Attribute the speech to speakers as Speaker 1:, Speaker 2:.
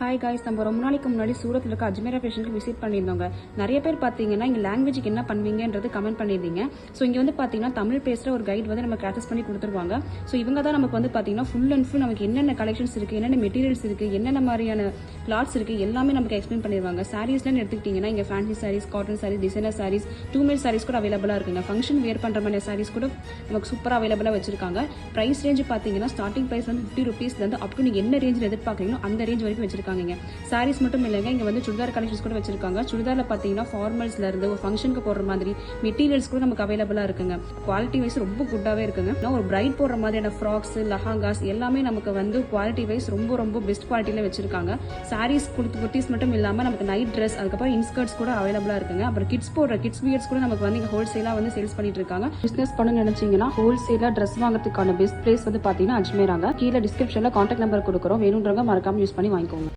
Speaker 1: Hi guys நம்ம ரொம்ப நாளைக்கு முன்னாடி சூரத்தில் இருக்க அஜ்மீரா ஃபேஷனுக்கு விசிட் பண்ணியிருந்தோங்க. நிறைய பேர் பார்த்தீங்கன்னா இங்கே லாங்குவேஜுக்கு என்ன பண்ணுவீங்கன்றது கமெண்ட் பண்ணியிருந்தீங்க. ஸோ இங்கே வந்து பார்த்தீங்கன்னா தமிழ் பேசுகிற ஒரு கைட் வந்து நம்ம ஆக்சஸ் பண்ணி கொடுத்துருவாங்க. ஸோ இவங்க தான் நமக்கு வந்து பார்த்தீங்கன்னா ஃபுல் அண்ட் ஃபுல் நமக்கு என்னென்ன கலெக்ஷன்ஸ் இருக்குது என்னென்ன மெட்டீரியல்ஸ் இருக்குது என்னென்ன மாதிரியான கிளாத்ஸ் இருக்குது எல்லாமே நமக்கு எக்ஸ்பிளைன் பண்ணிடுவாங்க சாரீஸ்லாம் எடுத்துக்கிட்டிங்கன்னா இங்கே fancy saris cotton saris designer saris to made saris கூட அவைலபிளாக இருக்குங்க ஃபங்க்ஷன் வேர் பண்ணுற மாதிரி சாரீஸ் கூட நமக்கு சூப்பராக அவைலபிளாக வச்சிருக்காங்க. ப்ரைஸ் ரேஞ்சு பார்த்தீங்கன்னா ஸ்டார்டிங் ப்ரைஸ் வந்து ஃபிஃப்டி ருபீஸ்லேருந்து அப் டு நீங்கள் என்ன ரேஞ்சில் எதிர்பார்க்குறீங்களோ அந்த ரேஞ்ச் வரைக்கும் வச்சிருக்காங்க இங்க. சாரீஸ் மட்டும் இல்லைங்க இங்கே வந்து சுடிதார் கலெக்ஷன்ஸ் கூட வச்சிருக்காங்க. சுடிதாரில் பார்த்தீங்கன்னா ஃபார்மல்ஸ்லேருந்து ஒரு ஃபங்க்ஷனுக்கு போடுற மாதிரி மெட்டீரியல்ஸ் கூட நமக்கு அவைலபிளாக இருக்குங்க. குவாலிட்டி வைஸ் ரொம்ப குட்டாகவே இருக்குங்க. நான் ஒரு பிரைட் போடுற மாதிரியான ஃப்ராக்ஸ் லஹாங்காஸ் எல்லாமே நமக்கு வந்து குவாலிட்டி வைஸ் ரொம்ப ரொம்ப பெஸ்ட் குவாலிட்டியில் வச்சிருக்காங்க. சாரீஸ் கொடுத்து குர்த்திஸ் மட்டும் இல்லாமல் நமக்கு நைட் ட்ரெஸ் அதுக்கப்புறம் இன்ஸ்கர்ட்ஸ் கூட அவைலபிளாக இருக்குங்க. அப்புறம் கிட்ஸ் போடுற கிட்ஸ் வியர்ஸ் கூட நமக்கு வந்து இங்கே ஹோல்சேலாக வந்து சேல்ஸ் பண்ணிட்டு இருக்காங்க. பிஸ்னஸ் பண்ண நினைச்சீங்கன்னா ஹோல்சேலாக ட்ரெஸ் வாங்குறதுக்கான பெஸ்ட் பிளேஸ் வந்து பார்த்தீங்கன்னா அஜ்மேராங்க கீழே டிஸ்கிரிப்ஷனில் கான்டாக்ட் நம்பர் கொடுக்குறோம். வேணுன்றவங்க மறக்காம யூஸ் பண்ணி வாங்கிக்கோங்க.